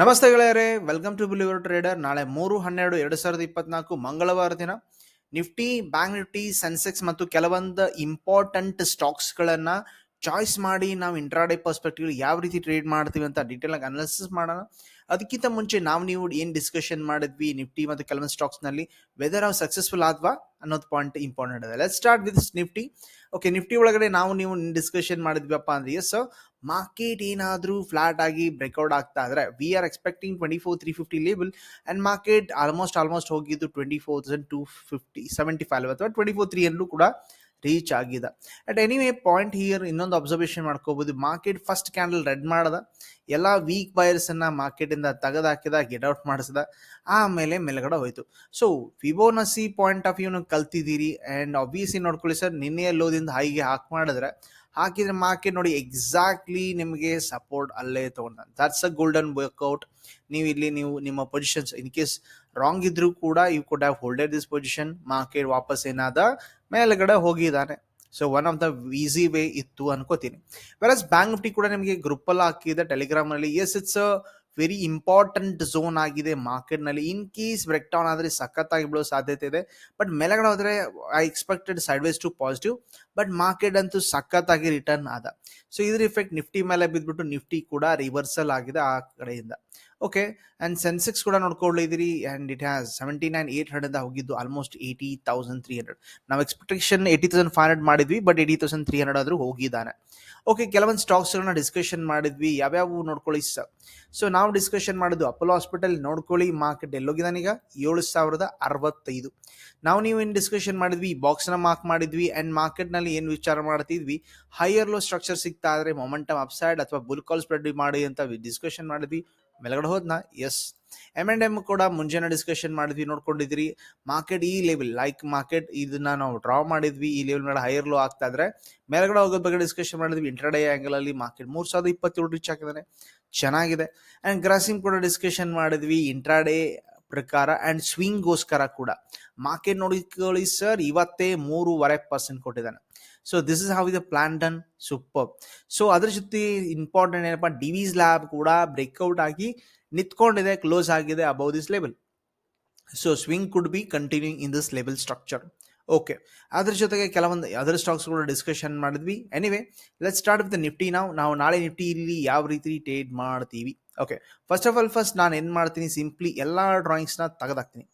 ನಮಸ್ತೆ ಗೆಳೆಯರೆ welcome to believer trader ನಾಳೆ ಮೂರು, ಹನ್ನೆರಡು, ಎರಡು ಸಾವಿರದ ಇಪ್ಪತ್ನಾಲ್ಕು ಮಂಗಳವಾರ ದಿನ ನಿಫ್ಟಿ ಬ್ಯಾಂಕ್ ನಿಫ್ಟಿ ಸೆನ್ಸೆಕ್ಸ್ ಮತ್ತು ಕೆಲವೊಂದು ಇಂಪಾರ್ಟೆಂಟ್ ಸ್ಟಾಕ್ಸ್ಗಳನ್ನು ಚಾಯ್ಸ್ ಮಾಡಿ ನಾವು ಇಂಟ್ರಾಡೆ ಪರ್ಸ್ಪೆಕ್ಟಿವ್ ಯಾವ ರೀತಿ ಟ್ರೇಡ್ ಮಾಡ್ತೀವಿ ಅಂತ ಡೀಟೇಲ್ ಆಗಿ ಅನಾಲಿಸಿಸ್ ಮಾಡೋಣ. ಅದಕ್ಕಿಂತ ಮುಂಚೆ ನಾವು ನೀವು ಏನು ಡಿಸ್ಕಷನ್ ಮಾಡಿದ್ವಿ, ನಿಫ್ಟಿ ಮತ್ತು ಕೆಲವೊಂದು ಸ್ಟಾಕ್ಸ್ನಲ್ಲಿ ವೆದರ್ ಅವು ಸಕ್ಸಸ್ಫುಲ್ ಆದ್ವಾ ಅನ್ನೋದು ಪಾಯಿಂಟ್ ಇಂಪಾರ್ಟೆಂಟ್ ಅದ let start with Nifty. Okay Nifty ಒಳಗಡೆ ನಾವು ನೀವು ಡಿಸ್ಕಷನ್ ಮಾಡಿದ್ವಿಪ್ಪ ಅಂದ್ರೆ ಸೊ ಮಾರ್ಕೆಟ್ ಏನಾದರೂ ಫ್ಲಾಟ್ ಆಗಿ ಬ್ರೇಕ್ಔಟ್ ಆಗ್ತಾ ಇದ್ರೆ we are expecting twenty four three fifty label and market almost almost ಹೋಗಿದ್ದು twenty four thousand two fifty seventy five ಅಥವಾ ಟ್ವೆಂಟಿ ಫೋರ್ ತ್ರೀ ಅಲ್ಲೂ ಕೂಡ ರೀಚ್ ಆಗಿದೆ. ಅಟ್ ಎನಿವೇ ಪಾಯಿಂಟ್ ಹಿಯರ್ ಇನ್ನೊಂದು ಅಬ್ಸರ್ವೇಷನ್ ಮಾಡ್ಕೋಬಹುದು ಮಾರ್ಕೆಟ್ ಫಸ್ಟ್ ಕ್ಯಾಂಡಲ್ ರೆಡ್ ಮಾಡದ. ಎಲ್ಲ weak buyers ಅನ್ನ ಮಾರ್ಕೆಟ್ ಇಂದ ತೆಗೆದಾಕಿದ ಗೆಟ್ ಔಟ್ ಮಾಡಿಸಿದ. ಆಮೇಲೆ ಮೇಲ್ಗಡೆ ಹೋಯ್ತು. ಸೊ ಫಿಬೋನಸಿ ಪಾಯಿಂಟ್ ಆಫ್ ವ್ಯೂನ ಕಲ್ತಿದ್ದೀರಿ. ಅಂಡ್ ಆಬ್ವಿಯಸ್ಲಿ ನೋಡ್ಕೊಳ್ಳಿ ಸರ್, ನಿನ್ನೆ ಲೋದಿಂದ ಹೈಗೆ ಹಾಕ್ ಮಾಡಿದ್ರೆ, ಹಾಕಿದ್ರೆ ಮಾರ್ಕೆಟ್ ನೋಡಿ ಎಕ್ಸಾಕ್ಟ್ಲಿ ನಿಮಗೆ ಸಪೋರ್ಟ್ ಅಲ್ಲೇ ತೊಗೊಂಡ ದಟ್ಸ್ ಅ ಗೋಲ್ಡನ್ ವರ್ಕ್ಔಟ್ ನೀವು ಇಲ್ಲಿ ನೀವು ನಿಮ್ಮ ಪೊಸಿಷನ್ಸ್ ಇನ್ ಕೇಸ್ ರಾಂಗ್ ಇದ್ರೂ ಕೂಡ you could have holded this position market ವಾಪಸ್ ಏನಾದ ಮೇಲ್ಗಡೆ ಹೋಗಿದ್ದಾನೆ. So one of the easy way ಇತ್ತು ಅನ್ಕೋತೀನಿ. ವೆರಸ್ ಬ್ಯಾಂಕ್ ನಿಫ್ಟಿ ಕೂಡ ನಿಮಗೆ ಗ್ರೂಪ್ ಅಲ್ಲಿ ಹಾಕಿದೆ ಟೆಲಿಗ್ರಾಮ್ನಲ್ಲಿ yes it's very important zone ಆಗಿದೆ ಮಾರ್ಕೆಟ್ನಲ್ಲಿ. ಇನ್ ಕೇಸ್ ಬ್ರೇಕ್ ಡೌನ್ ಆದ್ರೆ ಸಖತ್ತಾಗಿ ಬಿಡೋ ಸಾಧ್ಯತೆ ಇದೆ. ಬಟ್ ಮೇಲಗಡೆ ಹೋದ್ರೆ I expected sideways to positive but market ಅಂತೂ ಸಖತ್ತಾಗಿ ರಿಟರ್ನ್ ಆದ. ಸೊ ಇದ್ರ ಇಫೆಕ್ಟ್ ನಿಫ್ಟಿ ಮೇಲೆ ಬಿದ್ದುಬಿಟ್ಟು ನಿಫ್ಟಿ ಕೂಡ ರಿವರ್ಸಲ್ ಆಗಿದೆ ಆ ಕಡೆಯಿಂದ. ಓಕೆ ಆ್ಯಂಡ್ ಸೆನ್ಸೆಕ್ಸ್ ಕೂಡ ನೋಡ್ಕೊಳ್ಳಿದ್ದೀರಿ and it has seventy nine eight hundred ಹೋಗಿದ್ದು almost eighty thousand three hundred ನಾವು expectation eighty thousand five hundred ಮಾಡಿದ್ವಿ but eighty thousand three hundred ಆದರೂ ಹೋಗಿದ್ದಾನೆ. ಓಕೆ ಕೆಲವೊಂದು ಸ್ಟಾಕ್ಸ್ಗಳನ್ನ ಡಿಸ್ಕಷನ್ ಮಾಡಿದ್ವಿ, ಯಾವ್ಯಾವು ನೋಡ್ಕೊಳ್ಳಿ ಸರ್ ಸೊ ನಾವು ಡಿಸ್ಕಷನ್ ಮಾಡಿದ್ದು ಅಪೋಲೋ ಹಾಸ್ಪಿಟಲ್ ನೋಡ್ಕೊಳ್ಳಿ ಮಾರ್ಕೆಟ್ ಎಲ್ಲೋಗಿದ್ದಾನೀಗ ಏಳು ಸಾವಿರದ ಅರವತ್ತೈದು. ನಾವು ನೀವು ಏನು ಡಿಸ್ಕಷನ್ ಮಾಡಿದ್ವಿ ಬಾಕ್ಸ್ನ ಮಾರ್ಕ್ ಮಾಡಿದ್ವಿ ಆ್ಯಂಡ್ ಮಾರ್ಕೆಟ್ನಲ್ಲಿ ಏನು ವಿಚಾರ ಮಾಡ್ತಿದ್ವಿ ಹೈಯರ್ ಲೋ ಸ್ಟ್ರಕ್ಚರ್ ಸಿಗ್ತಾ ಇದ್ರೆ ಮೊಮೆಂಟಮ್ ಅಪ್ಸೈಡ್ ಅಥವಾ ಬುಲ್ ಕಾಲ್ ಸ್ಪ್ರೆಡ್ ಮಾಡಿ ಅಂತ ಡಿಸ್ಕಷನ್ ಮಾಡಿದ್ವಿ ಮೇಲ್ಗಡೆ ಹೋದ್ನಾ? ಎಸ್ ಎಂ ಅಂಡ್ ಎಂ ಕೂಡ ಮುಂಜಾನೆ ಡಿಸ್ಕಷನ್ ಮಾಡಿದ್ವಿ ನೋಡ್ಕೊಂಡಿದ್ರಿ ಮಾರ್ಕೆಟ್ ಈ ಲೆವೆಲ್ ಲೈಕ್ ಮಾರ್ಕೆಟ್ ಇದನ್ನ ನಾವು ಡ್ರಾ ಮಾಡಿದ್ವಿ. ಈ ಲೆವೆಲ್ ಮೇಲೆ ಹೈಯರ್ ಲೋ ಆಗ್ತಾ ಇದ್ರೆ ಮೇಲ್ಗಡೆ ಹೋಗೋದ್ ಬಗ್ಗೆ ಡಿಸ್ಕಷನ್ ಮಾಡಿದ್ವಿ. ಇಂಟರ್ಡೇ ಆಂಗಲ್ ಅಲ್ಲಿ ಮಾರ್ಕೆಟ್ ಮೂರ್ ಸಾವಿರದ ಇಪ್ಪತ್ತೇಳು ರೀಚ್ ಆಗಿದ್ದಾನೆ ಚೆನ್ನಾಗಿದೆ. ಅಂಡ್ ಗ್ರಾಸಿಂಗ್ ಕೂಡ ಡಿಸ್ಕಷನ್ ಮಾಡಿದ್ವಿ. ಇಂಟ್ರಾಡೇ ಪ್ರಕಾರ ಅಂಡ್ ಸ್ವಿಂಗ್ಗೋಸ್ಕರ ಕೂಡ. ಮಾರ್ಕೆಟ್ ನೋಡಿಕೊಳ್ಳಿ ಸರ್ ಇವತ್ತೇ ಮೂರುವರೆ ಪರ್ಸೆಂಟ್ ಕೊಟ್ಟಿದ್ದಾನೆ. So this is how is plan done super so ಅದ್ರ ಜೊತೆ ಇಂಪಾರ್ಟೆಂಟ್ ಏನಪ್ಪ ಡಿವಿಸ್ ಲ್ಯಾಬ್ ಕೂಡ ಬ್ರೇಕ್ಔಟ್ ಆಗಿ ನಿಂತ್ಕೊಂಡಿದೆ ಕ್ಲೋಸ್ ಆಗಿದೆ above this level so swing could be continue in this level structure okay ಅದ್ರ ಜೊತೆಗೆ ಕೆಲವೊಂದು ಅದರ್ ಸ್ಟಾಕ್ಸ್ ಕೂಡ ಡಿಸ್ಕಷನ್ ಮಾಡಿದ್ವಿ. Anyway let start with Nifty ನಾವು ನಾವು ನಾಳೆ ನಿಫ್ಟಿ ಇಲ್ಲಿ ಯಾವ ರೀತಿ ಟ್ರೇಡ್ ಮಾಡ್ತೀವಿ. Okay first of all first ನಾನು ಏನು ಮಾಡ್ತೀನಿ? ಸಿಂಪ್ಲಿ ಎಲ್ಲ ಡ್ರಾಯಿಂಗ್ಸ್ನ ತೆಗೆದಾಕ್ತೀನಿ.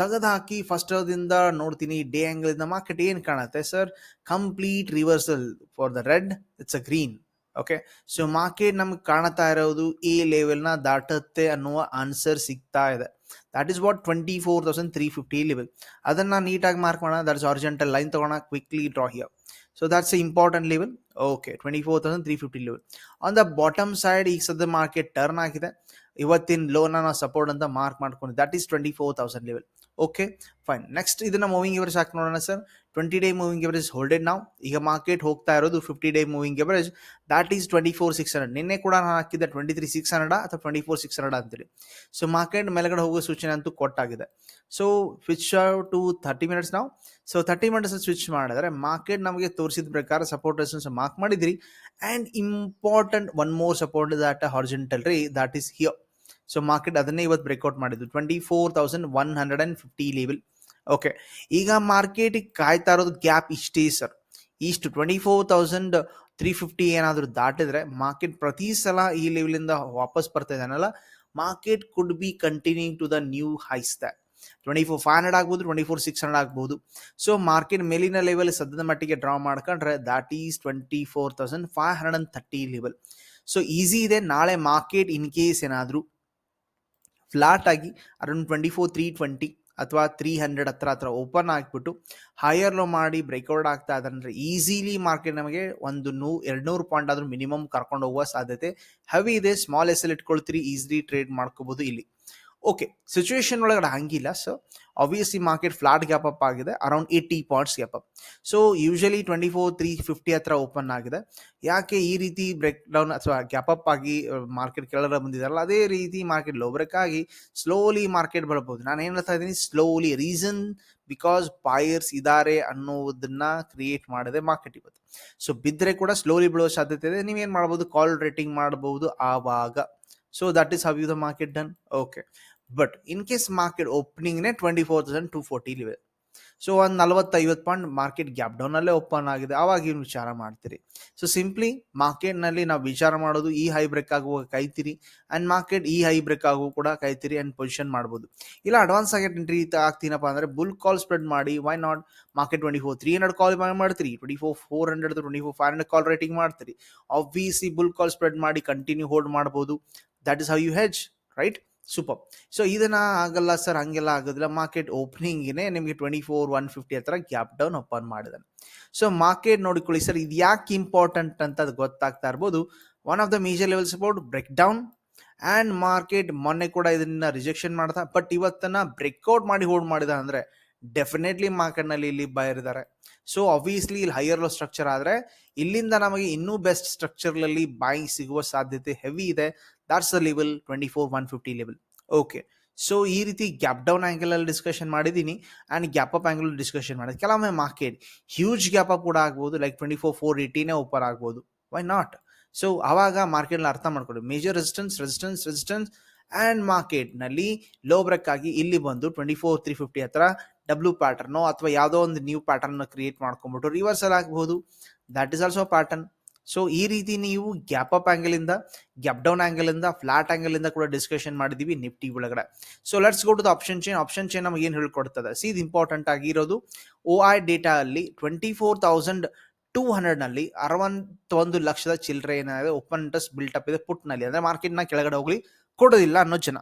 ತೆಗೆದಾಕಿ ಫಸ್ಟ್ ಅದರಿಂದ ನೋಡ್ತೀನಿ ಡೇ ಆ್ಯಂಗಲಿಂದ ಮಾರ್ಕೆಟ್ ಏನು ಕಾಣುತ್ತೆ? Sir complete reversal for the red it's uh green okay so market ನಮ್ಗೆ ಕಾಣತಾ ಇರೋದು ಈ ಲೆವೆಲ್ನ ದಾಟುತ್ತೆ ಅನ್ನುವ ಆನ್ಸರ್ ಸಿಗ್ತಾ ಇದೆ. That is what twenty four thousand three fifty level ಅದನ್ನ ನೀಟಾಗಿ ಮಾರ್ಕ್ ಮಾಡೋಣ. ದಟ್ಸ್ ಅರ್ಜೆಂಟಲ್ ಲೈನ್ ತಗೋಣ. Quickly draw here so that's important level okay twenty four thousand three fifty level on the bottom side ಈಗ ಸದ್ಯ market turn ಆಗಿದೆ. ಇವತ್ತಿನ ಲೋನ ನಾವು support ಅಂತ ಮಾರ್ಕ್ ಮಾಡ್ಕೊಂಡು that is twenty four thousand level okay fine next ಇದನ್ನ moving average ಹಾಕಿ ನೋಡೋಣ sir twenty day moving average holded ನಾವು ಈಗ ಮಾರ್ಕೆಟ್ ಹೋಗ್ತಾ ಇರೋದು fifty day moving average that is twenty four six hundred ನಿನ್ನೆ ಕೂಡ ನಾನು ಹಾಕಿದ್ದೆ ಟ್ವೆಂಟಿ ತ್ರೀ ಸಿಕ್ಸ್ ಹಂಡ್ರೆಡ್ ಅಥವಾ ಟ್ವೆಂಟಿ ಫೋರ್ ಸಿಕ್ಸ್ ಹಂಡ್ರೆಡ್ ಅಂತೇಳಿ ಸೊ ಮಾರ್ಕೆಟ್ ಮೇಲ್ಗಡೆ ಹೋಗೋ ಸೂಚನೆ ಅಂತೂ ಕೊಟ್ಟಾಗಿದೆ. So switch to thirty minutes ನಾವು ಸೊ ಥರ್ಟಿ ಮಿನಿಟ್ಸ್ ಸ್ವಿಚ್ ಮಾಡಿದ್ರೆ ಮಾರ್ಕೆಟ್ ನಮಗೆ ತೋರಿಸಿದ ಪ್ರಕಾರ ಸಪೋರ್ಟ್ ರೆಸನ್ಸ್ ಮಾರ್ಕ್ ಮಾಡಿದ್ರಿ. And important one more support that horizontal ರೀ that is here so market ಅದನ್ನೇ ಇವತ್ತು ಬ್ರೇಕ್ಔಟ್ ಮಾಡಿದ್ದು. Twenty four thousand one hundred and fifty level okay ಈಗ ಮಾರ್ಕೆಟಿಗೆ ಕಾಯ್ತಾ ಇರೋದು ಗ್ಯಾಪ್ ಇಷ್ಟೇ ಸರ್ ಇಷ್ಟು twenty four thousand three fifty ಏನಾದರೂ ದಾಟಿದ್ರೆ ಮಾರ್ಕೆಟ್ ಪ್ರತಿ ಸಲ ಈ ಲೆವೆಲಿಂದ ವಾಪಸ್ ಬರ್ತಾ ಇದ್ದಾನಲ್ಲ market could be continue to the new highs the twenty four five hundred ಆಗ್ಬೋದು ಟ್ವೆಂಟಿ ಫೋರ್ ಸಿಕ್ಸ್ ಹಂಡ್ರೆಡ್ ಆಗ್ಬೋದು. ಸೊ ಮಾರ್ಕೆಟ್ ಮೇಲಿನ ಲೆವೆಲ್ ಸದ್ಯದ ಮಟ್ಟಿಗೆ ಡ್ರಾ ಮಾಡ್ಕೊಂಡ್ರೆ that is twenty four thousand five hundred and thirty level so easy ಇದೆ. ನಾಳೆ market in case ಏನಾದರೂ flat ಆಗಿ around twenty four three twenty ಅಥವಾ ತ್ರೀ ಹಂಡ್ರೆಡ್ ಹತ್ರ ಹತ್ರ ಓಪನ್ ಆಗಿಬಿಟ್ಟು ಹೈಯರ್ ಲೋ ಮಾಡಿ ಬ್ರೇಕ್ಔಟ್ ಆಗ್ತಾ ಇದ್ರೆ ಈಸಿಲಿ ಮಾರ್ಕೆಟ್ ನಮಗೆ ಒಂದು ನೂ, ಎರಡ್ನೂರು ಪಾಯಿಂಟ್ ಆದ್ರೂ ಮಿನಿಮಮ್ ಕರ್ಕೊಂಡು ಹೋಗುವ ಸಾಧ್ಯತೆ. ಹೆವಿ ಇದೆ ಸ್ಮಾಲ್ ಎಸ್ ಎಲ್ ಇಟ್ಕೊಳ್ತೀರಿ ಈಸಿಲಿ ಟ್ರೇಡ್ ಮಾಡ್ಕೋಬಹುದು ಇಲ್ಲಿ. ಓಕೆ ಸಿಚುವೇಶನ್ ಒಳಗಡೆ ಹಂಗಿಲ್ಲ. So obviously market flat gap up ಆಗಿದೆ around eighty points gap up so usually twenty four three fifty ಹತ್ರ ಓಪನ್ ಆಗಿದೆ. ಯಾಕೆ ಈ ರೀತಿ ಬ್ರೇಕ್ ಡೌನ್ ಅಥವಾ ಗ್ಯಾಪ್ ಅಪ್ ಆಗಿ ಮಾರ್ಕೆಟ್ ಕೆಳಗಡೆ ಬಂದಿದಾರಲ್ಲ ಅದೇ ರೀತಿ ಮಾರ್ಕೆಟ್ ಲೋ ಬ್ರೇಕ್ ಆಗಿ ಸ್ಲೋಲಿ ಮಾರ್ಕೆಟ್ ಬರ್ಬೋದು ನಾನು ಏನು ಹೇಳ್ತಾ ಇದ್ದೀನಿ? ಸ್ಲೋಲಿ ರೀಸನ್ ಬಿಕಾಸ್ ಬಾಯರ್ಸ್ ಇದ್ದಾರೆ ಅನ್ನೋದನ್ನ ಕ್ರಿಯೇಟ್ ಮಾಡಿದೆ ಮಾರ್ಕೆಟ್ ಇವತ್ತು. ಸೊ ಬಿದ್ದರೆ ಕೂಡ ಸ್ಲೋಲಿ ಬೀಳೋ ಸಾಧ್ಯತೆ ಇದೆ. ನೀವೇನು ಮಾಡ್ಬೋದು? ಕಾಲ್ ರೇಟಿಂಗ್ ಮಾಡಬಹುದು ಆವಾಗ. So that is how you the market done okay but in case market ಓಪನಿಂಗ್ನೇ twenty four thousand two forty level so ಒಂದು ನಲವತ್ತೈವತ್ತು ಪಾಯಿಂಟ್ ಮಾರ್ಕೆಟ್ ಗ್ಯಾಪ್ ಡೌನಲ್ಲೇ ಓಪನ್ ಆಗಿದೆ ಆವಾಗ ಏನು ವಿಚಾರ ಮಾಡ್ತೀರಿ ಸೊ ಸಿಂಪ್ಲಿ ಮಾರ್ಕೆಟ್ನಲ್ಲಿ ನಾವು ವಿಚಾರ ಮಾಡೋದು ಈ ಹೈ ಬ್ರೇಕ್ ಆಗುವಾಗ ಕಾಯ್ತೀರಿ ಆ್ಯಂಡ್ ಮಾರ್ಕೆಟ್ ಈ ಹೈ ಬ್ರೇಕ್ ಆಗುವ ಕೂಡ ಕಾಯ್ತೀರಿ ಆ್ಯಂಡ್ ಪೊಸಿಷನ್ ಮಾಡ್ಬೋದು ಇಲ್ಲ ಅಡ್ವಾನ್ಸ್ ಆಗಿ ಎಂಟ್ರಿ ಆಗ್ತೀನಪ್ಪ ಅಂದರೆ ಬುಲ್ ಕಾಲ್ ಸ್ಪ್ರೆಡ್ ಮಾಡಿ why not market twenty four three hundred call ಮಾಡ್ತೀರಿ twenty four four hundred twenty four five hundred call writing ಮಾಡ್ತೀರಿ ಆಬ್ವಿಯಸ್ಲಿ ಬುಲ್ ಕಾಲ್ ಸ್ಪ್ರೆಡ್ ಮಾಡಿ ಕಂಟಿನ್ಯೂ ಹೋಲ್ಡ್ ಮಾಡ್ಬೋದು that is how you hedge right super so ಇದನ್ನ ಆಗಲ್ಲ sir ಹಂಗೆಲ್ಲ ಆಗೋದಿಲ್ಲ. Market ಓಪನಿಂಗಿನೇ ನಿಮಗೆ ಟ್ವೆಂಟಿ ಫೋರ್ ಒನ್ ಫಿಫ್ಟಿ ಹತ್ರ ಗ್ಯಾಪ್ ಡೌನ್ ಓಪನ್ ಮಾಡಿದಾನೆ. ಸೊ ಮಾರ್ಕೆಟ್ ನೋಡಿಕೊಳ್ಳಿ ಸರ್ ಇದು ಯಾಕೆ ಇಂಪಾರ್ಟೆಂಟ್ ಅಂತ ಅದು ಗೊತ್ತಾಗ್ತಾ ಇರ್ಬೋದು. One of the major level support break down and market ಮೊನ್ನೆ ಕೂಡ ಇದನ್ನ ರಿಜೆಕ್ಷನ್ ಮಾಡ್ತಾ ಬಟ್ ಇವತ್ತನ್ನ ಬ್ರೇಕ್ಔಟ್ ಮಾಡಿ ಹೋಲ್ಡ್ ಮಾಡಿದ ಅಂದರೆ ಡೆಫಿನೆಟ್ಲಿ ಮಾರ್ಕೆಟ್ನಲ್ಲಿ ಇಲ್ಲಿ ಬಯರಿದ್ದಾರೆ ಸೊ ಅಬ್ವಿಯಸ್ಲಿ ಇಲ್ಲಿ ಹೈಯರ್ ಲೋ ಸ್ಟ್ರಕ್ಚರ್ ಆದರೆ ಇಲ್ಲಿಂದ ನಮಗೆ ಇನ್ನೂ ಬೆಸ್ಟ್ ಸ್ಟ್ರಕ್ಚರ್ನಲ್ಲಿ ಬಾಯಿಂಗ್ ಸಿಗುವ ಸಾಧ್ಯತೆ ಹೆವಿ ಇದೆ. That's the level twenty four one fifty level okay so ಈ ರೀತಿ ಗ್ಯಾಪ್ ಡೌನ್ ಆ್ಯಂಗಲಲ್ಲಿ ಡಿಸ್ಕಷನ್ ಮಾಡಿದ್ದೀನಿ and gap up angle discussion ಮಾಡಿದೆ. ಕೆಲವೊಮ್ಮೆ ಮಾರ್ಕೆಟ್ ಹ್ಯೂಜ್ ಗ್ಯಾಪ್ ಅಪ್ ಕೂಡ ಆಗ್ಬೋದು ಲೈಕ್ ಟ್ವೆಂಟಿ ಫೋರ್ ಫೋರ್ ಏಯ್ಟಿನೇ ಓಪನ್ ಆಗ್ಬೋದು ವೈ ನಾಟ್ ಸೊ ಆವಾಗ ಮಾರ್ಕೆಟ್ನ ಅರ್ಥ ಮಾಡ್ಕೊಳ್ಳಿ major resistance resistance resistance and ಮಾರ್ಕೆಟ್ನಲ್ಲಿ ಲೋ ಬ್ರೇಕ್ ಆಗಿ ಇಲ್ಲಿ ಬಂದು ಟ್ವೆಂಟಿ ಫೋರ್ ತ್ರೀ ಫಿಫ್ಟಿ ಹತ್ರ ಡಬ್ಲ್ಯೂ ಪ್ಯಾಟರ್ನೋ ಅಥವಾ ಯಾವುದೋ ಒಂದು ನ್ಯೂ ಪ್ಯಾಟರ್ನ್ ಕ್ರಿಯೇಟ್ ಮಾಡ್ಕೊಂಬಿಟ್ಟು ರಿವರ್ಸಲ್ ಆಗ್ಬೋದು. That is also pattern so ಈ ರೀತಿ ನೀವು ಗ್ಯಾಪ್ ಅಪ್ ಆ್ಯಂಗಲಿಂದ ಗ್ಯಾಪ್ ಡೌನ್ ಆ್ಯಂಗಲಿಂದ ಫ್ಲಾಟ್ ಆ್ಯಂಗಲಿಂದ ಕೂಡ ಡಿಸ್ಕಷನ್ ಮಾಡಿದೀವಿ ನಿಫ್ಟಿ ಒಳಗಡೆ. So let's go to the option chain option chain ನಮಗೆ ಏನು ಹೇಳ್ಕೊಡ್ತದೆ? ಸಿ ಇದು ಇಂಪಾರ್ಟೆಂಟ್ ಆಗಿರೋದು. ಓ ಐ ಡೇಟಾ ಅಲ್ಲಿ ಟ್ವೆಂಟಿ ಫೋರ್ ತೌಸಂಡ್ ಟೂ ಹಂಡ್ರೆಡ್ನಲ್ಲಿ ಅರವತ್ತೊಂದು ಲಕ್ಷದ ಚಿಲ್ಲರೆ ಏನಾಗಿದೆ? ಓಪನ್ ಇಂಟ್ರೆಸ್ಟ್ ಅಪ್ ಇದೆ ಪುಟ್ನಲ್ಲಿ ಅಂದ್ರೆ ಮಾರ್ಕೆಟ್ನ ಕೆಳಗಡೆ ಹೋಗ್ಲಿ, ಕೊಡೋದಿಲ್ಲ ಅನ್ನೋ ಜನ.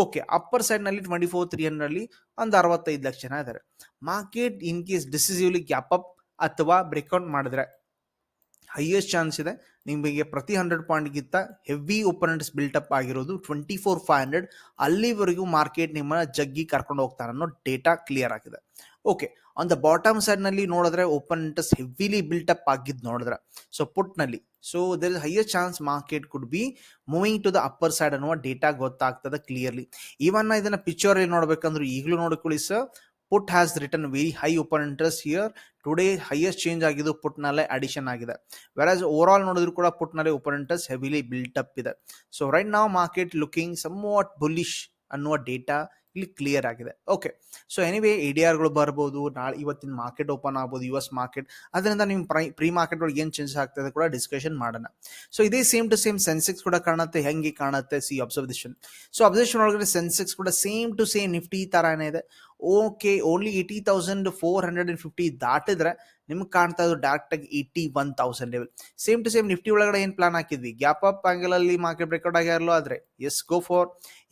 ಓಕೆ ಅಪ್ಪರ್ ಸೈಡ್ನಲ್ಲಿ ಟ್ವೆಂಟಿ ಫೋರ್ ತ್ರೀ ಹಂಡ್ರೆಡ್ಲಿ ಒಂದು ಅರವತ್ತೈದು ಲಕ್ಷ ಜನ ಇದ್ದಾರೆ. Market in case decisively gap up ಅಥವಾ ಬ್ರೇಕ್ಔಟ್ ಮಾಡಿದ್ರೆ ಹೈಯೆಸ್ಟ್ ಚಾನ್ಸ್ ಇದೆ. ನಿಮಗೆ ಪ್ರತಿ ಹಂಡ್ರೆಡ್ ಪಾಯಿಂಟ್ಗಿಂತ ಹೆವಿ ಓಪನೆಂಟ್ಸ್ ಬಿಲ್ಟಪ್ ಆಗಿರೋದು ಟ್ವೆಂಟಿ ಫೋರ್ ಫೈವ್ ಹಂಡ್ರೆಡ್ ಅಲ್ಲಿವರೆಗೂ ಮಾರ್ಕೆಟ್ ನಿಮ್ಮನ್ನ ಜಗ್ಗಿ ಕರ್ಕೊಂಡು ಹೋಗ್ತಾರೆ ಅನ್ನೋ ಡೇಟಾ ಕ್ಲಿಯರ್ ಆಗಿದೆ. ಓಕೆ ಆನ್ ದ ಬಾಟಮ್ ಸೈಡ್ನಲ್ಲಿ ನೋಡಿದ್ರೆ open interest heavily built up ಆಗಿದ್ದು ನೋಡಿದ್ರೆ. So ಪುಟ್ನಲ್ಲಿ so there is highest chance market could be moving to the upper side ಅನ್ನುವ ಡೇಟಾ ಗೊತ್ತಾಗ್ತದೆ ಕ್ಲಿಯರ್ಲಿ ಇವನ್ನ ಇದನ್ನ ಪಿಕ್ಚರಲ್ಲಿ ನೋಡ್ಬೇಕಂದ್ರೆ ಈಗಲೂ ನೋಡ್ಕೊಳ್ಳಿ sir put has return very high open interest here today highest change ಆಗಿದ್ದು ಪುಟ್ನಲ್ಲೇ ಅಡಿಷನ್ ಆಗಿದೆ. ವೆರಾಸ್ ಓವರ್ ಆಲ್ ನೋಡಿದ್ರು ಕೂಡ ಪುಟ್ನಲ್ಲಿ open interest heavily built up ಇದೆ. ಸೊ ರೈಟ್ ನಾವು market looking somewhat bullish ಅನ್ನುವ ಡೇಟಾ ಇಲ್ಲಿ ಕ್ಲಿಯರ್ ಆಗಿದೆ. Okay so anyway A D ಆರ್ಗಳು ಬರ್ಬೋದು, ನಾಳೆ ಇವತ್ತಿನ ಮಾರ್ಕೆಟ್ ಓಪನ್ ಆಗ್ಬೋದು ಯು ಎಸ್ ಮಾರ್ಕೆಟ್ ಅದರಿಂದ ನಿಮ್ಮ ಪ್ರೈ ಪ್ರೀ ಮಾರ್ಕೆಟ್ ಒಳಗೆ ಏನು ಚೇಂಜಸ್ ಆಗ್ತದೆ ಕೂಡ ಡಿಸ್ಕಷನ್ ಮಾಡೋಣ. ಸೊ ಇದೇ ಸೇಮ್ ಟು ಸೇಮ್ ಸೆನ್ಸೆಕ್ಸ್ ಕೂಡ ಕಾಣುತ್ತೆ, ಹೆಂಗೆ ಕಾಣುತ್ತೆ ಸಿ ಅಬ್ಸರ್ವೇಷನ್ ಸೊ ಅಬ್ಸರ್ವೇಷನ್ ಒಳಗಡೆ ಸೆನ್ಸೆಕ್ಸ್ ಕೂಡ ಸೇಮ್ ಟು ಸೇಮ್ ನಿಫ್ಟಿ ಥರನೇ ಇದೆ. Okay only eighty thousand four hundred and fifty ದಾಟಿದ್ರೆ ನಿಮ್ಗೆ ಕಾಣ್ತಾ ಇದ್ದು ಡೈರೆಕ್ಟಾಗಿ eighty one thousand level same to same Nifty ಒಳಗಡೆ ಏನು ಪ್ಲಾನ್ ಹಾಕಿದ್ವಿ? ಗ್ಯಾಪ್ ಅಪ್ ಆ್ಯಂಗಲಲ್ಲಿ ಮಾರ್ಕೆಟ್ ಬ್ರೇಕ್ಔಟ್ ಆಗಿರಲೋ ಆದರೆ as go far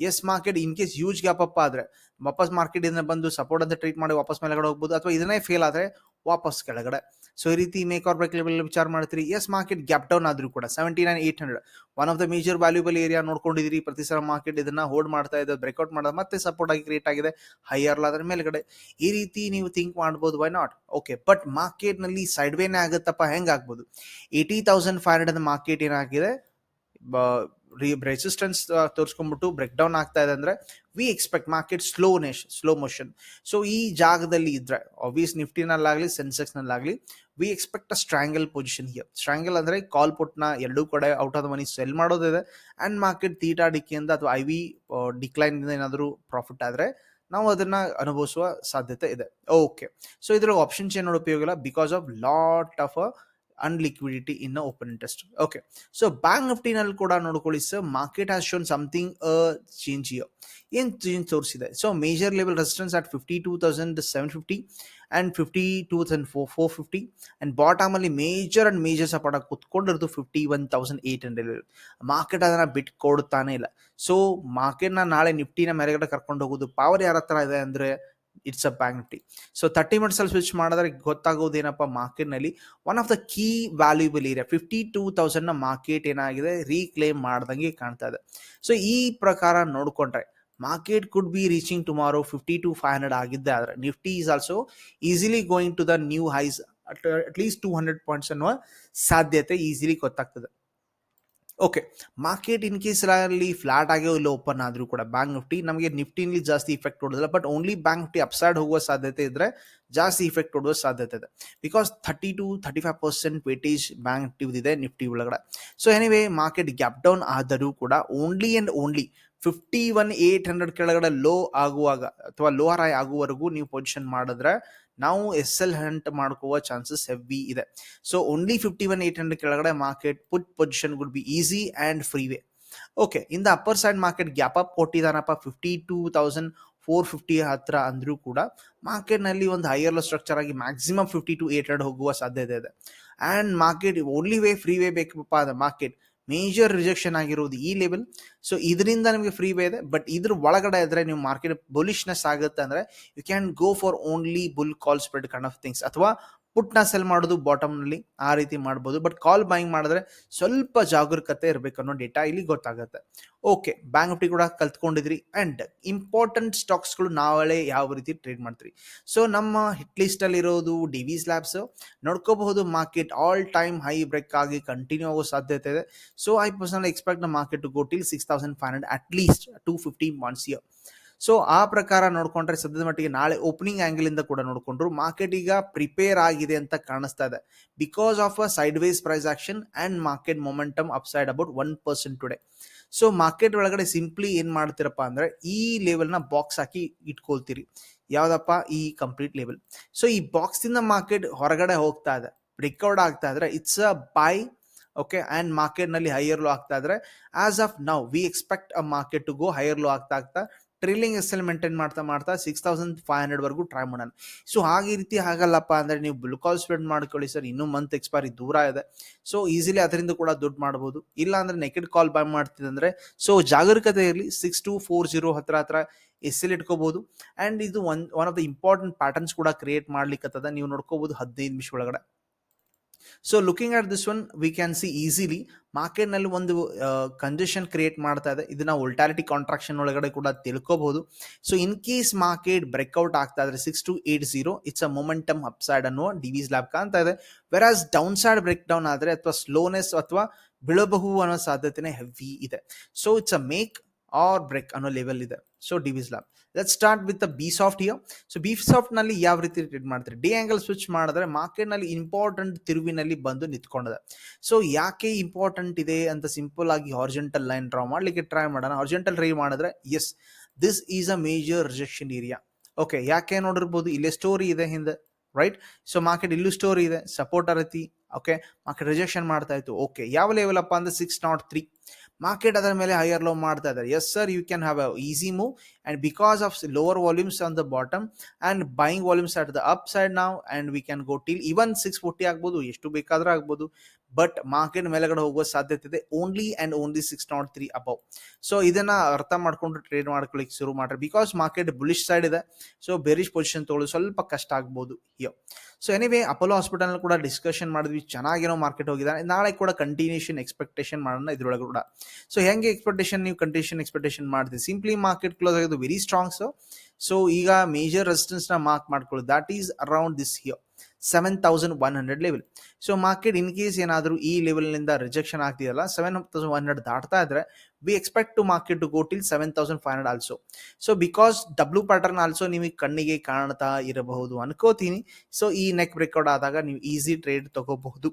as market in case huge gap up ಆದರೆ, ವಾಪಸ್ ಮಾರ್ಕೆಟ್ ಬಂದು ಸಪೋರ್ಟ್ ಅಂತ ಟ್ರೀಟ್ ಮಾಡಿ ವಾಪಸ್ ಮೇಲೆಗಡೆ ಹೋಗ್ಬೋದು, ಅಥವಾ ಇದನ್ನೇ ಫೇಲ್ ಆದರೆ ವಾಪಸ್ ಕೆಳಗಡೆ. ಸೊ ಈ ರೀತಿ ಮೇಕ್ ಆರ್ ಬ್ರೇಕ್ ಲೆವೆಲ್ ವಿಚಾರ ಮಾಡ್ತೀರಿ ಎಸ್ ಮಾರ್ಕೆಟ್ ಗ್ಯಾಪ್ ಡೌನ್ ಆದರೂ ಕೂಡ seventy nine eight hundred one of the major valuable area ನೋಡ್ಕೊಂಡಿದ್ದೀರಿ, ಪ್ರತಿ ಸಲ ಮಾರ್ಕೆಟ್ ಇದನ್ನ ಹೋಲ್ಡ್ ಮಾಡ್ತಾ ಇದೆ ಬ್ರೇಕ್ಔಟ್ ಮಾಡೋದು ಮತ್ತೆ ಸಪೋರ್ಟ್ ಆಗಿ ಕ್ರಿಯೇಟ್ ಆಗಿದೆ ಹೈಯರ್ ಅದರ ಮೇಲ್ಗಡೆ. ಈ ರೀತಿ ನೀವು ಥಿಂಕ್ ಮಾಡ್ಬೋದು ವೈ ನಾಟ್ ಓಕೆ ಬಟ್ ಮಾರ್ಕೆಟ್ನಲ್ಲಿ ಸೈಡ್ ವೇನೇ ಆಗುತ್ತಪ್ಪ ಹೆಂಗೆ ಆಗ್ಬೋದು eighty thousand five hundred market ಏನಾಗಿದೆ? ರೆಸಿಸ್ಟೆನ್ಸ್ ತೋರಿಸ್ಕೊಂಡ್ಬಿಟ್ಟು ಬ್ರೇಕ್ ಡೌನ್ ಆಗ್ತಾ ಇದೆ ಅಂದರೆ we expect market slowness slow motion so ಈ ಜಾಗದಲ್ಲಿ ಇದ್ರೆ ಆಬ್ವಿಯಸ್ ನಿಫ್ಟಿನಲ್ಲಾಗಲಿ ಸೆನ್ಸೆಕ್ಸ್ನಲ್ಲಾಗಲಿ we expect a strangle position here strangle ಅಂದರೆ ಕಾಲ್ ಪುಟ್ನ ಎರಡೂ ಕಡೆ out of the money sell ಮಾಡೋದಿದೆ ಆ್ಯಂಡ್ ಮಾರ್ಕೆಟ್ ತೀಟಾ ಡಿಕ್ಕಿಯಿಂದ ಅಥವಾ ಐ ವಿ ಡಿಕ್ಲೈನಿಂದ ಏನಾದರೂ ಪ್ರಾಫಿಟ್ ಆದರೆ, ನಾವು ಅದನ್ನ ಅನುಭವಿಸುವ ಸಾಧ್ಯತೆ ಇದೆ. ಓಕೆ ಸೊ ಇದ್ರ ಆಪ್ಷನ್ ಚೇನ್ ನೋಡೋ ಉಪಯೋಗ ಇಲ್ಲ? Because of lot of illiquidity in open interest okay so bank ನಿಫ್ಟಿನಲ್ಲಿ ಕೂಡ ನೋಡ್ಕೊಳ್ಳಿ sir market has shown something change here ಏನು ಚೇಂಜ್ ತೋರಿಸಿದೆ? So major level resistance at fifty two thousand seven fifty and fifty two thousand four four fifty and ಬಾಟಮಲ್ಲಿ major and major support ಕುತ್ಕೊಂಡಿರೋದು fifty one thousand eight hundred market ಅದನ್ನು ಬಿಟ್ಟು ಕೊಡ್ತಾನೆ ಇಲ್ಲ. So ಮಾರ್ಕೆಟ್ನ ನಾಳೆ ನಿಫ್ಟಿನ ಮೇಲೆಗಡೆ ಕರ್ಕೊಂಡು ಹೋಗೋದು ಪವರ್ ಯಾರ ಹತ್ರ ಇದೆ ಅಂದರೆ it's a bank Nifty so thirty ಮಿನಿಟ್ಸಲ್ಲಿ switch ಮಾಡಿದ್ರೆ ಗೊತ್ತಾಗೋದು ಏನಪ್ಪ? ಮಾರ್ಕೆಟ್ನಲ್ಲಿ one of the key valuable area fifty two ತೌಸಂಡ್ನ market ಏನಾಗಿದೆ? ರೀಕ್ಲೇಮ್ ಮಾಡ್ದಂಗೆ ಕಾಣ್ತಾ ಇದೆ. ಸೊ ಈ ಪ್ರಕಾರ ನೋಡ್ಕೊಂಡ್ರೆ market could be reaching tomorrow fifty two five hundred ಆಗಿದ್ದೆ ಆದ್ರೆ Nifty is also easily going to the new highs at least two hundred points ಅನ್ನುವ ಸಾಧ್ಯತೆ ಈಸಿಲಿ ಗೊತ್ತಾಗ್ತದೆ. ಓಕೆ ಮಾರ್ಕೆಟ್ ಇನ್ ಕೇಸ್ ಅಲ್ಲಿ ಫ್ಲಾಟ್ ಆಗೋ ಇಲ್ಲ ಓಪನ್ ಆದರೂ ಕೂಡ ಬ್ಯಾಂಕ್ ನಿಫ್ಟಿ ನಮಗೆ ನಿಫ್ಟಿನಲ್ಲಿ ಜಾಸ್ತಿ effect ಹೊಡೋದಿಲ್ಲ but only bank Nifty upside ಹೋಗುವ ಸಾಧ್ಯತೆ ಇದ್ರೆ ಜಾಸ್ತಿ ಇಫೆಕ್ಟ್ ಹೊಡುವ ಸಾಧ್ಯತೆ ಇದೆ. Because thirty to thirty five percent weightage bank ಇದೆ ನಿಫ್ಟಿ ಒಳಗಡೆ. So anyway market gap down ಆದರೂ ಕೂಡ only and only fifty one eight hundred ಕೆಳಗಡೆ ಲೋ ಆಗುವಾಗ ಅಥವಾ ಲೋ ಆಯ್ ಆಗುವವರೆಗೂ ನೀವು ಪೊಸಿಷನ್ ಮಾಡಿದ್ರೆ ನಾವು ಎಸ್ ಎಲ್ ಹಂಟ್ ಮಾಡ್ಕೋವ ಚಾನ್ಸಸ್ ಹೆವಿ ಇದೆ. So only fifty one eight hundred ಕೆಳಗಡೆ market put position could be easy and free way okay in the upper side market gap up ಕೊಟ್ಟಿದಾನಪ್ಪ fifty two thousand four fifty ಹತ್ರ ಅಂದರೂ ಕೂಡ ಮಾರ್ಕೆಟ್ನಲ್ಲಿ ಒಂದು higher structure ಆಗಿ maximum fifty two eight hundred ಹೋಗುವ ಸಾಧ್ಯತೆ ಇದೆ. And market only way free way ಬೇಕಪ್ಪ ಅದ ಮಾರ್ಕೆಟ್ ಮೇಜರ್ ರಿಜೆಕ್ಷನ್ ಆಗಿರೋದು ಈ ಲೆವೆಲ್ ಸೊ ಇದರಿಂದ ನಿಮಗೆ ಫ್ರೀ ವೇ ಇದೆ. ಬಟ್ ಇದ್ರ ಒಳಗಡೆ ಇದ್ರೆ ನೀವು ಮಾರ್ಕೆಟ್ ಬುಲಿಶ್ನೆಸ್ ಆಗುತ್ತೆ ಅಂದ್ರೆ you can go for only bull call spread kind of things ಅಥವಾ ಪುಟ್ನ ಸೆಲ್ ಮಾಡೋದು ಬಾಟಮ್ನಲ್ಲಿ ಆ ರೀತಿ ಮಾಡ್ಬೋದು. ಬಟ್ ಕಾಲ್ ಬೈಂಗ್ ಮಾಡಿದ್ರೆ ಸ್ವಲ್ಪ ಜಾಗರೂಕತೆ ಇರಬೇಕು ಅನ್ನೋ ಡೇಟಾ ಇಲ್ಲಿ ಗೊತ್ತಾಗುತ್ತೆ. ಓಕೆ ಬ್ಯಾಂಕ್ ನಿಫ್ಟಿ ಕೂಡ ಕಲ್ತ್ಕೊಂಡಿದ್ರಿ. ಅಂಡ್ ಇಂಪಾರ್ಟೆಂಟ್ ಸ್ಟಾಕ್ಸ್ಗಳು ನಾವೇ ಯಾವ ರೀತಿ ಟ್ರೇಡ್ ಮಾಡ್ತೀರಿ? ಸೊ ನಮ್ಮ ಹಿಟ್ ಲಿಸ್ಟಲ್ಲಿ ಇರೋದು D V labs ನೋಡ್ಕೋಬಹುದು market all time high break ಆಗಿ ಕಂಟಿನ್ಯೂ ಆಗೋ ಸಾಧ್ಯತೆ ಇದೆ. So I personal expect the market to go till six thousand five hundred at least two fifty months here so ಆ ಪ್ರಕಾರ ನೋಡ್ಕೊಂಡ್ರೆ ಸದ್ಯದ ಮಟ್ಟಿಗೆ ನಾಳೆ ಓಪನಿಂಗ್ ಆಂಗಲ್ ಇಂದ ಕೂಡ ನೋಡಿಕೊಂಡ್ರು ಮಾರ್ಕೆಟ್ ಈಗ ಪ್ರಿಪೇರ್ ಆಗಿದೆ ಅಂತ ಕಾಣಿಸ್ತಾ ಇದೆ. Because of a sideways price action and market momentum upside about one percent today so market ಒಳಗಡೆ ಸಿಂಪ್ಲಿ ಏನ್ ಮಾಡ್ತೀರಪ್ಪ ಅಂದ್ರೆ ಈ ಲೆವೆಲ್ನ ಬಾಕ್ಸ್ ಹಾಕಿ ಇಟ್ಕೊಳ್ತೀರಿ. ಯಾವ್ದಪ್ಪ? ಈ ಕಂಪ್ಲೀಟ್ ಲೆವೆಲ್ ಸೊ ಈ ಬಾಕ್ಸ್ ಇಂದ ಮಾರ್ಕೆಟ್ ಹೊರಗಡೆ ಹೋಗ್ತಾ ಇದೆ. ಬ್ರೇಕ್ಔಟ್ ಆಗ್ತಾ ಇದ್ರೆ it's a buy okay and ಮಾರ್ಕೆಟ್ನಲ್ಲಿ ಹೈಯರ್ ಲೋ ಆಗ್ತಾ ಇದ್ರೆ as of now we expect a market to go higher low ಆಗ್ತಾ ಆಗ್ತಾ ಟ್ರಿಲ್ಲಿಂಗ್ ಎಸ್ ಎಲ್ ಮೇಂಟೈನ್ ಮಾಡ್ತಾ ಮಾಡ್ತಾ ಸಿಕ್ಸ್ ತೌಸಂಡ್ ಫೈವ್ ಹಂಡ್ರೆಡ್ವರೆಗೂ ಟ್ರೈ ಮಾಡೋಣ. ಸೊ ಹಾಗೆ ರೀತಿ ಆಗಲ್ಲಪ್ಪ ಅಂದರೆ ನೀವು ಬ್ಲುಕಾಲ್ ಸ್ಪೆಂಡ್ ಮಾಡ್ಕೊಳ್ಳಿ ಸರ್, ಇನ್ನೂ ಮಂತ್ ಎಕ್ಸ್ಪೈರಿ ದೂರ ಇದೆ. ಸೊ ಈಸಿಲಿ ಅದರಿಂದ ಕೂಡ ದುಡ್ಡು ಮಾಡ್ಬೋದು. ಇಲ್ಲ ಅಂದರೆ ನೆಕೆಡ್ ಕಾಲ್ ಬೈ ಮಾಡ್ತಿದ್ರೆ ಸೊ ಜಾಗರೂಕತೆ ಇರಲಿ ಸಿಕ್ಸ್ ಟು ಫೋರ್ ಜೀರೋ ಹತ್ರ ಹತ್ರ ಎಸ್ ಎಲ್ ಇಟ್ಕೋಬಹುದು ಆ್ಯಂಡ್ ಇದು one one of the important patterns ಕೂಡ ಕ್ರಿಯೇಟ್ ಮಾಡ್ಲಿಕ್ಕತ್ತದ ನೀವು ನೋಡ್ಕೋಬಹುದು ಹದಿನೈದು ನಿಮಿಷ ಒಳಗಡೆ. So looking at this one we can see easily ಮಾರ್ಕೆಟ್ನಲ್ಲಿ ಒಂದು ಕಂಜೆಷನ್ ಕ್ರಿಯೇಟ್ ಮಾಡ್ತಾ ಇದೆ. ಇದನ್ನ ಒಲ್ಟಾಲಿಟಿ ಕಾಂಟ್ರಾಕ್ಷನ್ ಒಳಗಡೆ ಕೂಡ ತಿಳ್ಕೋಬಹುದು so in case market breakout ಆಗ್ತಾ ಇದ್ರೆ six two eight zero it's a momentum upside ಅನ್ನುವ ಡಿವಿಸ್ ಲ್ಯಾಬ್ ಕಾಣ್ತಾ ಇದೆ. Versus down side break down ಆದರೆ ಅಥವಾ ಸ್ಲೋನೆಸ್ ಅಥವಾ ಬೀಳಬಹುದು ಅನ್ನೋ ಸಾಧ್ಯತೆನೇ ಹೆವಿ ಇದೆ. So it's a make or break ಅನ್ನೋ ಲೆವೆಲ್ ಇದೆ. So Divi's lab let start with B soft here so B ಸಾಫ್ಟ್ನಲ್ಲಿ ಯಾವ ರೀತಿ ಟ್ರೀಟ್ ಮಾಡ್ತಾರೆ ಡಿ ಆಂಗಲ್ ಸ್ವಿಚ್ ಮಾಡಿದ್ರೆ ಮಾರ್ಕೆಟ್ನಲ್ಲಿ ಇಂಪಾರ್ಟೆಂಟ್ ತಿರುವಿನಲ್ಲಿ ಬಂದು ನಿಂತ್ಕೊಂಡಿದೆ ಸೊ ಯಾಕೆ ಇಂಪಾರ್ಟೆಂಟ್ ಇದೆ ಅಂತ ಸಿಂಪಲ್ ಆಗಿ ಹಾರ್ಜೆಂಟಲ್ ಲೈನ್ ಡ್ರಾ ಮಾಡ್ಲಿಕ್ಕೆ ಟ್ರೈ ಮಾಡೋಣ ಹಾರ್ಜೆಂಟಲ್ ರೈ ಮಾಡಿದ್ರೆ yes this is a major rejection area okay ಯಾಕೆ ನೋಡಿರ್ಬೋದು ಇಲ್ಲೇ ಸ್ಟೋರಿ ಇದೆ ಹಿಂದೆ ರೈಟ್ ಸೊ ಮಾರ್ಕೆಟ್ ಇಲ್ಲೂ ಸ್ಟೋರಿ ಇದೆ ಸಪೋರ್ಟ್ ರೀತಿ ಓಕೆ ಮಾರ್ಕೆಟ್ ರಿಜೆಕ್ಷನ್ ಮಾಡ್ತಾ ಇತ್ತು ಓಕೆ ಯಾವ ಲೆವೆಲ್ ಅಪ್ಪ ಅಂದ್ರೆ ಸಿಕ್ಸ್ ನಾಟ್ ತ್ರೀ ಮಾರ್ಕೆಟ್ ಅದರ ಮೇಲೆ ಹೈಯರ್ ಲೋ ಮಾಡ್ತಾ ಇದ್ದಾರೆ. Yes sir you can have a easy move and because of lower volumes on the bottom and buying volumes at the upside ನಾವು and we can go till even six forty ಆಗ್ಬೋದು, ಎಷ್ಟು ಬೇಕಾದರೂ ಆಗ್ಬೋದು. But market ಮೇಲೆಗಡೆ ಹೋಗುವ ಸಾಧ್ಯತೆ ಇದೆ. Only and only six not three above so ಇದನ್ನ ಅರ್ಥ ಮಾಡಿಕೊಂಡು ಟ್ರೇಡ್ ಮಾಡ್ಕೊಳ್ಳಿಕ್ಕೆ ಶುರು ಮಾಡ್ರಿ. ಬಿಕಾಸ್ ಮಾರ್ಕೆಟ್ ಬುಲಿಶ್ ಸೈಡ್ ಇದೆ. ಸೊ ಬೇರಿಶ್ ಪೊಸಿಷನ್ ತೊಗೊಳ್ಳೋದು ಸ್ವಲ್ಪ ಕಷ್ಟ ಆಗ್ಬೋದು ಯೋ ಸೊ ಎನಿವೇ ಅಪೋಲೋ ಹಾಸ್ಪಿಟಲ್ ಕೂಡ ಡಿಸ್ಕಷನ್ ಮಾಡಿದ್ವಿ. ಚೆನ್ನಾಗಿರೋ ಮಾರ್ಕೆಟ್ ಹೋಗಿದ್ದಾರೆ ನಾಳೆ ಕೂಡ ಕಂಟಿನ್ಯೂಷನ್ ಎಕ್ಸ್ಪೆಕ್ಟೇಷನ್ ಮಾಡೋಣ ಇದ್ರೊಳಗೆ ಕೂಡ. ಸೊ ಹೆಂಗೆ ಎಕ್ಸ್ಪೆಕ್ಟೇಷನ್ ನೀವು ಕಂಟಿನ್ಯೂಷನ್ ಎಕ್ಸ್ಪೆಕ್ಟೇಷನ್ ಮಾಡ್ತೀವಿ ಸಿಂಪ್ಲಿ ಮಾರ್ಕೆಟ್ ಕ್ಲೋಸ್ ಆಗೋದು ವೆರಿ ಸ್ಟ್ರಾಂಗ್ ಸೊ ಸೊ ಈಗ ಮೇಜರ್ ರೆಸಿಸ್ಟೆನ್ಸ್ನ ಮಾರ್ಕ್ ಮಾಡ್ಕೊಳ್ಳಿ that is around this here seven thousand one hundred level so market in case ಏನಾದರೂ ಈ ಲೆವೆಲ್ನಿಂದ ರಿಜೆಕ್ಷನ್ ಆಗ್ತಿದೆಯಲ್ಲ ಸೆವೆನ್ ತೌಸಂಡ್ ಒನ್ ಹಂಡ್ರೆಡ್ ದಾಟ್ತಾ ಇದ್ರೆ we expect to market to go till seven thousand five hundred also so because W pattern also ನಿಮಗೆ ಕಣ್ಣಿಗೆ ಕಾಣ್ತಾ ಇರಬಹುದು ಅನ್ಕೋತೀನಿ ಸೊ ಈ ನೆಕ್ ಬ್ರೇಕ್ಔಟ್ ಆದಾಗ ನೀವು ಈಸಿ ಟ್ರೇಡ್ ತಗೋಬಹುದು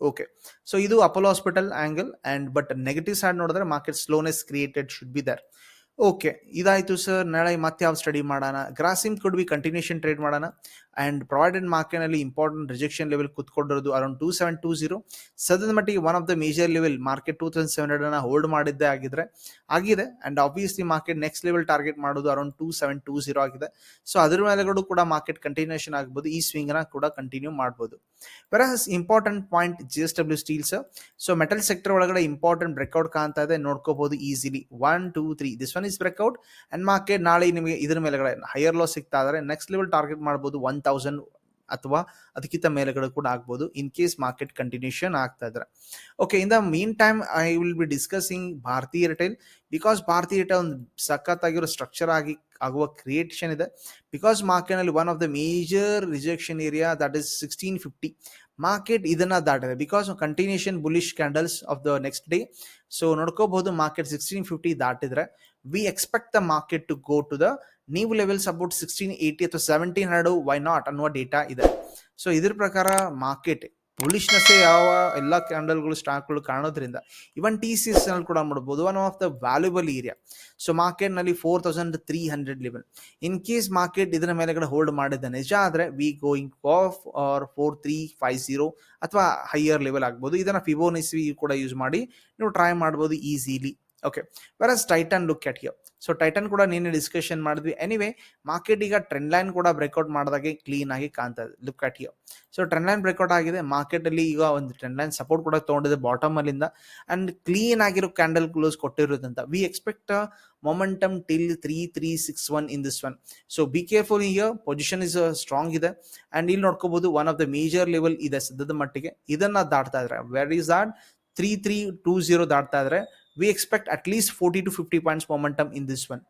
ಓಕೆ ಸೊ ಇದು Apollo hospital angle and but negative side ನೋಡಿದ್ರೆ market slowness created should be there okay ಇದಾಯಿತು ಸರ್ ನಾಳೆ ಮತ್ತೆ ಯಾವ ಸ್ಟಡಿ ಮಾಡೋಣ Grasim could be continuation trade ಮಾಡೋಣ ಆ್ಯಂಡ್ ಪ್ರೊವೈಡೆಡ್ ಮಾರ್ಕೆಟ್ನಲ್ಲಿ important rejection level ಕುತ್ಕೊಂಡಿರೋದು around two seven two zero ಸದ್ಯದ ಮಟ್ಟಿಗೆ one of the major level market two thousand seven ಹಂಡ್ರೆಡ್ನ hold ಮಾಡಿದ್ದೇ ಆಗಿದ್ರೆ, ಆಗಿದೆ. And obviously market next level target ಮಾಡೋದು around two seven two zero ಆಗಿದೆ. So ಅದ್ರ ಮೇಲೆಗಳು ಕೂಡ ಮಾರ್ಕೆಟ್ ಕಂಟಿನ್ಯೂಷನ್ ಆಗ್ಬೋದು. ಈ ಸ್ವಿಂಗ್ನ ಕೂಡ ಕಂಟಿನ್ಯೂ ಮಾಡ್ಬೋದು. Versus important point J S W steels so metal sector ಒಳಗಡೆ ಇಂಪಾರ್ಟೆಂಟ್ ಬ್ರೇಕ್ಔಟ್ ಕಾಣ್ತಾ ಇದೆ. ನೋಡ್ಕೋಬಹುದು easily one two three this one is breakout and market ನಾಳೆ ನಿಮಗೆ ಇದ್ರ ಮೇಲೆಗಡೆ ಹೈಯರ್ ಲೋ ಸಿಗ್ತಾ ಇದ್ರೆ. ನೆಕ್ಸ್ಟ್ ಲೆವೆಲ್ ಟಾರ್ಗೆಟ್ ಮಾಡ್ಬೋದು ಒನ್ ತೌಸಂಡ್ ಅಥವಾ ಅದಕ್ಕಿಂತ ಮೇಲೆಗಡೆ ಕೂಡ ಆಗ್ಬೋದು ಇನ್ ಕೇಸ್ ಮಾರ್ಕೆಟ್ ಕಂಟಿನ್ಯೂಷನ್ ಆಗ್ತಾ ಇದ್ರೆ. Okay in the mean time I will be discussing Bharatiya retail because Bharatiya retail ಒಂದು ಸಖತ್ತಾಗಿರೋ ಸ್ಟ್ರಕ್ಚರ್ ಆಗಿ ಆಗುವ ಕ್ರಿಯೇಷನ್ ಇದೆ. ಬಿಕಾಸ್ ಮಾರ್ಕೆಟ್ನಲ್ಲಿ one of the major rejection area that is sixteen fifty market ಇದನ್ನ ದಾಟಿದೆ. Because continuation bullish candles of the next day so ನೋಡ್ಕೋಬಹುದು market sixteen fifty ದಾಟಿದ್ರೆ. We expect the market to go to the ನೀವು levels about sixteen eighty ಅಥವಾ seventeen hundred why not ಅನ್ನುವ data ಇದೆ. So ಇದ್ರ ಪ್ರಕಾರ market ಬುಲಿಶ್ನೆಸ್ ಯಾವ ಎಲ್ಲ ಕ್ಯಾಂಡಲ್ಗಳು ಸ್ಟಾಕ್ಗಳು ಕಾಣೋದ್ರಿಂದ ಇವನ್ T C ಎಸ್ನಲ್ಲಿ ಕೂಡ ಮಾಡ್ಬೋದು. One of the valuable area so ಮಾರ್ಕೆಟ್ನಲ್ಲಿ four thousand three hundred level in case market ಇದರ ಮೇಲೆಗಡೆ ಹೋಲ್ಡ್ ಮಾಡಿದ ನಿಜ ಆದರೆ we going of or four three five zero ಅಥವಾ ಹೈಯರ್ ಲೆವೆಲ್ ಆಗ್ಬೋದು. ಇದನ್ನ ಫಿಬೋನಿಸಿ ಕೂಡ ಯೂಸ್ ಮಾಡಿ, ನೀವು ಟ್ರೈ ಮಾಡ್ಬೋದು easily okay versus Titan look at here so Titan ಕೂಡ ನೀನೆ ಡಿಸ್ಕಷನ್ ಮಾಡಿದ್ವಿ ಎನಿವೆ ಮಾರ್ಕೆಟ್ ಈಗ ಟ್ರೆಂಡ್ ಲೈನ್ ಕೂಡ ಬ್ರೇಕ್ಔಟ್ ಮಾಡಿದಾಗೆ ಕ್ಲೀನ್ ಆಗಿ ಕಾಣ್ತಾ ಇದೆ look at here so trend line breakout ಆಗಿದೆ ಮಾರ್ಕೆಟ್ ಅಲ್ಲಿ ಈಗ ಒಂದು ಟ್ರೆಂಡ್ ಲೈನ್ ಸಪೋರ್ಟ್ ಕೂಡ ತೊಗೊಂಡಿದೆ ಬಾಟಮ್ ಅಲ್ಲಿಂದ ಅಂಡ್ ಕ್ಲೀನ್ ಆಗಿರೋ candle close ಕೊಟ್ಟಿರೋದಂತ we expect momentum till three three six one in this one so be careful here position is strong ಇದೆ and ಇಲ್ಲಿ ನೋಡ್ಕೋಬಹುದು one of the major level ಇದೆ ಸದ್ಯದ ಮಟ್ಟಿಗೆ ಇದನ್ನ ದಾಟ್ತಾ ಇದ್ರೆ ವೆರ್ ಇಸ್ ದಾಟ್ ತ್ರೀ ತ್ರೀ ಟೂ ಜೀರೋ ದಾಟ್ತಾ ಇದ್ರೆ we expect at least forty to fifty points momentum in this one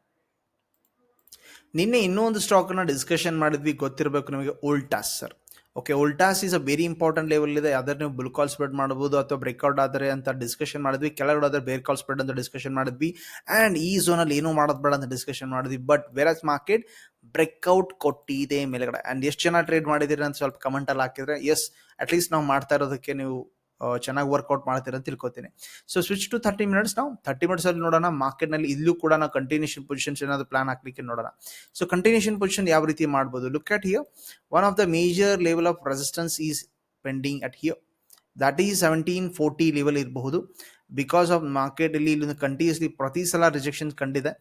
ನಿನ್ನೆ ಇನ್ನೂ ಒಂದು ಸ್ಟಾಕ್ನ ಡಿಸ್ಕಷನ್ ಮಾಡಿದ್ವಿ, ಗೊತ್ತಿರಬೇಕು ನಿಮಗೆ Voltas sir okay Voltas is a very important level ಇದೆ. ಅದರ ನೀವು ಬುಲ್ ಕಾಲ್ ಸ್ಪ್ರೆಡ್ ಮಾಡ್ಬೋದು ಅಥವಾ ಬ್ರೇಕ್ಔಟ್ ಆದರೆ ಅಂತ ಡಿಸ್ಕಷನ್ ಮಾಡಿದ್ವಿ. ಕೆಳಗಡೆ ಆದರೆ ಬೇರ್ ಕಾಲ್ ಸ್ಪ್ರೆಡ್ ಅಂತ ಡಿಸ್ಕಷನ್ ಮಾಡಿದ್ವಿ. ಆ್ಯಂಡ್ ಈ ಝೋನಲ್ಲಿ ಏನೂ ಮಾಡೋದು ಬೇಡ ಅಂತ ಡಿಸ್ಕಷನ್ ಮಾಡಿದ್ವಿ. ಬಟ್ ವೆರಸ್ ಮಾರ್ಕೆಟ್ ಬ್ರೇಕ್ಔಟ್ ಕೊಟ್ಟಿದೆ ಮೇಲೆಗಡೆ. ಆ್ಯಂಡ್ ಎಷ್ಟು ಜನ ಟ್ರೇಡ್ ಮಾಡಿದ್ದೀರಿ ಅಂತ ಸ್ವಲ್ಪ ಕಮೆಂಟಲ್ಲಿ ಹಾಕಿದ್ರೆ ಎಸ್ ಅಟ್ಲೀಸ್ಟ್ ನಾವು ಮಾಡ್ತಾ ಇರೋದಕ್ಕೆ ನೀವು ಚೆನ್ನಾಗಿ ವರ್ಕೌಟ್ ಮಾಡ್ತೀರ ಅಂತ ತಿಳ್ಕೊತೀನಿ. So switch to thirty minutes ನಾವು ತರ್ಟಿ ಮಿನಿಟ್ಸ್ ಅಲ್ಲಿ ನೋಡೋಣ ಮಾರ್ಕೆಟ್ನಲ್ಲಿ ಇಲ್ಲೂ ಕೂಡ ನಾವು ಕಂಟಿನ್ಯೂಷನ್ ಪೊಸಿಷನ್ಸ್ ಏನಾದರೂ ಪ್ಲಾನ್ ಹಾಕ್ಲಿಕ್ಕೆ ನೋಡೋಣ. ಸೊ ಕಂಟಿನ್ಯೂಷನ್ ಪೊಸಿಷನ್ ಯಾವ ರೀತಿ ಮಾಡ್ಬೋದು? Look at here one of the major level of resistance is pending at here that is seventeen forty level ಇರಬಹುದು. ಬಿಕಾಸ್ ಆಫ್ ಮಾರ್ಕೆಟಲ್ಲಿ ಇಲ್ಲಿಂದ ಇಲ್ಲಿ ಕಂಟಿನ್ಯೂಸ್ಲಿ ಪ್ರತಿ ಸಲ ರಿಜೆಕ್ಷನ್ ಕಂಡಿದೆ.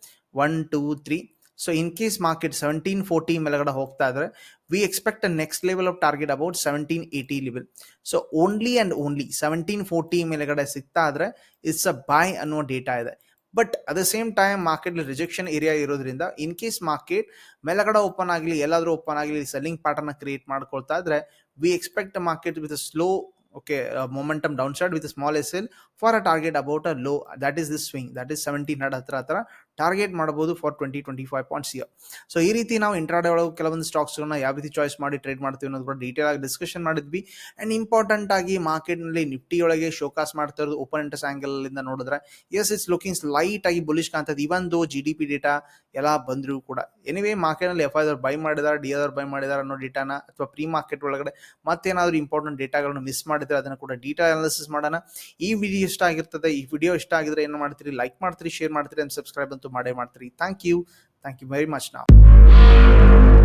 One two three so in case market seventeen forty ಮೇಲೆಗಡೆ ಹೋಗ್ತಾ ಇದ್ರೆ a next level of target about seventeen eighty level so only and only seventeen forty ಮೇಲೆಗಡೆ ಸಿಗ್ತಾ ಇದ್ರೆ ಇಟ್ಸ್ ಅ ಬಾಯ್ ಅನ್ನೋ ಡೇಟಾ ಇದೆ. But at the same time market rejection area ಇರೋದ್ರಿಂದ in case market ಮೇಲಗಡೆ ಓಪನ್ ಆಗಲಿ ಎಲ್ಲಾದರೂ open ಆಗಲಿ ಸೆಲ್ಲಿಂಗ್ ಪ್ಯಾಟರ್ನ್ ಕ್ರಿಯೇಟ್ ಮಾಡ್ಕೊಳ್ತಾ ಇದ್ರೆ we expect market with slow okay uh, momentum downside with a small SL for a target about a low that is this swing that is 1700 ಹತ್ರ ಹತ್ರ target ಮಾಡಬಹುದು for twenty twenty five points here. So ಈ ರೀತಿ ನಾವು intraday ಒಳಗೆ ಕೆಲವೊಂದು ಸ್ಟಾಕ್ಸ್ಗಳನ್ನ ಯಾವ ರೀತಿ ಚಾಯ್ಸ್ ಮಾಡಿ ಟ್ರೇಡ್ ಮಾಡ್ತೀವಿ ಅನ್ನೋದು ಕೂಡ ಡೀಟೇಲ್ ಆಗಿ ಡಿಸ್ಕಷನ್ ಮಾಡಿದ್ವಿ. ಆ್ಯಂಡ್ ಇಂಪಾರ್ಟೆಂಟ್ ಆಗಿ ಮಾರ್ಕೆಟ್ನಲ್ಲಿ ನಿಫ್ಟಿ ಒಳಗೆ ಶೋಕಾಸ್ ಮಾಡ್ತಾ ಇರೋದು ಓಪನ್ ಇಂಟರ್ಸ್ ಆಂಗಲ್ ಇಂದ ನೋಡಿದ್ರೆ ಎಸ್ ಇಟ್ಸ್ ಲುಕಿಂಗ್ ಲೈಟ್ ಆಗಿ ಬುಲಿಶ್ ಕಾಣ್ತದೆ ಇವನ್ ದೋ ಜಿ ಡಿ ಪಿ ಡೇಟಾ ಎಲ್ಲ ಬಂದ್ರು ಕೂಡ. ಎನಿವೇ ಮಾರ್ಕೆಟ್ನಲ್ಲಿ ಎಫ್ ಐದವ್ರು ಬೈ ಮಾಡಿದಾರೆ ಡಿ ಆರ್ ಬೈ ಮಾಡಿದಾರೆ ಅನ್ನೋ ಡೇಟಾನ ಅಥವಾ ಪ್ರೀ ಮಾರ್ಕೆಟ್ ಒಳಗಡೆ ಮತ್ತೇನಾದರೂ ಇಂಪಾರ್ಟೆಂಟ್ ಡೇಟಾಗಳನ್ನು ಮಿಸ್ ಮಾಡಿದ್ರೆ ಅದನ್ನು ಕೂಡ ಡೇಟಾ ಅನಾಲಿಸಿಸ್ ಮಾಡೋಣ. ಈ ವಿಡಿಯೋ ಇಷ್ಟ ಆಗಿರ್ತದೆ, ಈ ವಿಡಿಯೋ ಇಷ್ಟ ಆಗಿದ್ರೆ ಏನು ಮಾಡ್ತೀರಿ? ಲೈಕ್ ಮಾಡ್ತೀರಿ ಶೇರ್ ಮಾಡ್ತೀರಿ ಅಂತ ಸಬ್ಸ್ಕ್ರೈಬ್ ಅಂತೂ ಮಾಡೇ ಮಾಡ್ತೀರಿ thank you thank you very much ನಾವು